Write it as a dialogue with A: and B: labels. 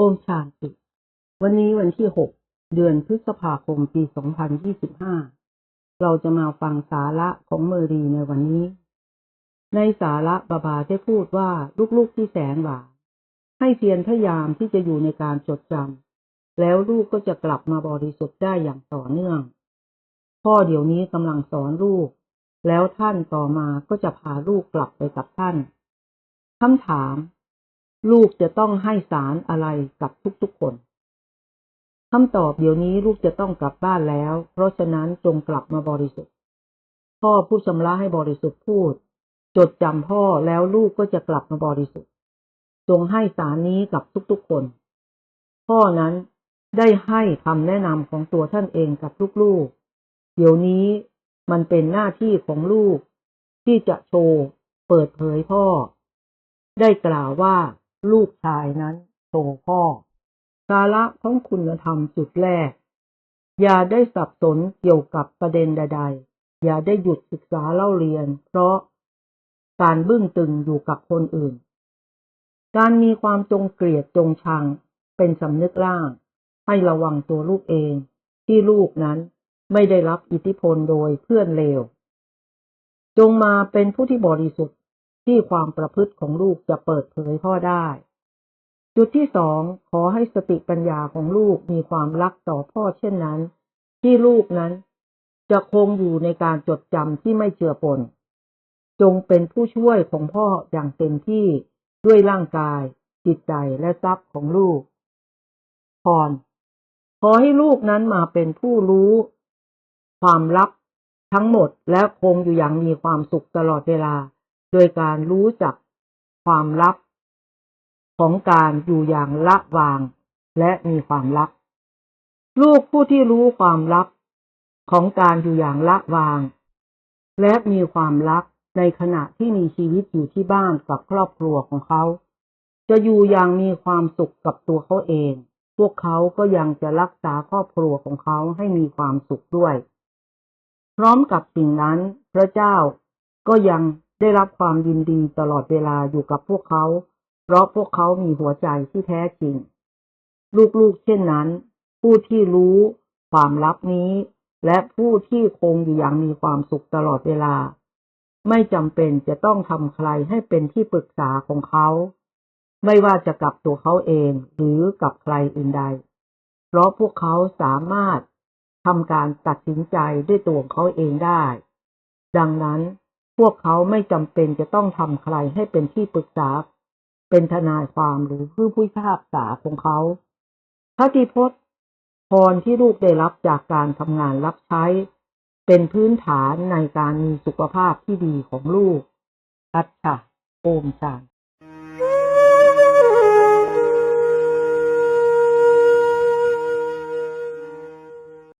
A: โอชาสิวันนี้วันที่ 6 เดือนพฤษภาคม ปี 2025 เราจะมาฟังสาระของเมอรีในวันนี้ ในสาระบาบาได้พูดว่าลูกๆที่แสนหวานให้เพียรพยายามที่จะอยู่ในการจดจำแล้วลูกก็จะกลับมาบริสุทธิ์ได้อย่างต่อเนื่อง พ่อเดี๋ยวนี้กำลังสอนลูก แล้วท่านต่อมาก็จะพาลูกกลับไปกับท่านคำถาม ลูกจะต้องให้สารอะไรกับทุกๆคนคำตอบเดี๋ยวนี้ลูกจะต้องกลับบ้านแล้ว เพราะฉะนั้นจงกลับมาบริสุทธิ์ พ่อผู้ชำระให้บริสุทธิ์พูด จดจำพ่อแล้วลูกก็จะกลับมาบริสุทธิ์ จงให้สารนี้กับทุกๆคน พ่อนั้นได้ให้คำแนะนำของตัวท่านเองกับลูกๆ เดี๋ยวนี้มันเป็นหน้าที่ของลูก ที่จะโชว์ เปิดเผยพ่อ ได้กล่าวว่า ลูกชายนั้นโชว์พ่อ สาระของคุณธรรมจุดแรก อย่าได้สับสนเกี่ยวกับประเด็นใด ๆ อย่าได้หยุดศึกษาเล่าเรียน เพราะการบึ้งตึงอยู่กับคนอื่น การมีความจงเกลียดจงชังเป็นสำนึกล่าง ให้ระวังตัวลูกเอง ที่ลูกนั้นไม่ได้รับอิทธิพลโดยเพื่อนเลวจงมาเป็นผู้ที่บริสุทธิ์ ที่ความประพฤติของลูกจะเปิดเผยพ่อได้ จุดที่สองขอให้สติปัญญาของลูกมีความรักต่อพ่อเช่นนั้น ที่ลูกนั้น จะคงอยู่ในการจดจำที่ไม่เจือปน จงเป็นผู้ช่วยของพ่ออย่างเต็มที่ด้วยร่างกาย จิตใจและทรัพย์ของลูกพรขอให้ลูกนั้นมาเป็นผู้รู้ ความลับทั้งหมดและคงอยู่อย่างมีความสุขตลอดเวลา โดยการรู้จักความลับของการอยู่อย่างละวางและมีความลับ ลูกผู้ที่รู้ความลับของการอยู่อย่างละวาง และมีความลับในขณะที่มีชีวิตอยู่ที่บ้านกับครอบครัวของเขา จะอยู่อย่างมีความสุขกับตัวเขาเอง พวกเขาก็ยังจะรักษาครอบครัวของเขาให้มีความสุขด้วย พร้อมกับสิ่งนั้น พระเจ้าก็ยัง ได้รับความยินดีตลอดเวลาอยู่กับพวกเขา เพราะพวกเขามีหัวใจที่แท้จริง ลูกๆ เช่นนั้น ผู้ที่รู้ความลับนี้ และผู้ที่คงอยู่อย่างมีความสุขตลอดเวลา ไม่จำเป็นจะต้องทำใครให้เป็นที่ปรึกษาของเขา ไม่ว่าจะกับตัวเขาเองหรือกับใครอื่นใด เพราะพวกเขาสามารถทำการตัดสินใจด้วยตัวเขาเองได้ ดังนั้น พวกเขาไม่จำเป็นจะต้องทำใครให้เป็นที่ปรึกษา เป็นทนายความหรือผู้พิพากษาของเขาพระติพจน์พรที่ลูกได้รับจากการทำงานรับใช้ เป็นพื้นฐานในการมีสุขภาพที่ดีของลูกอัจฉะโอมจัน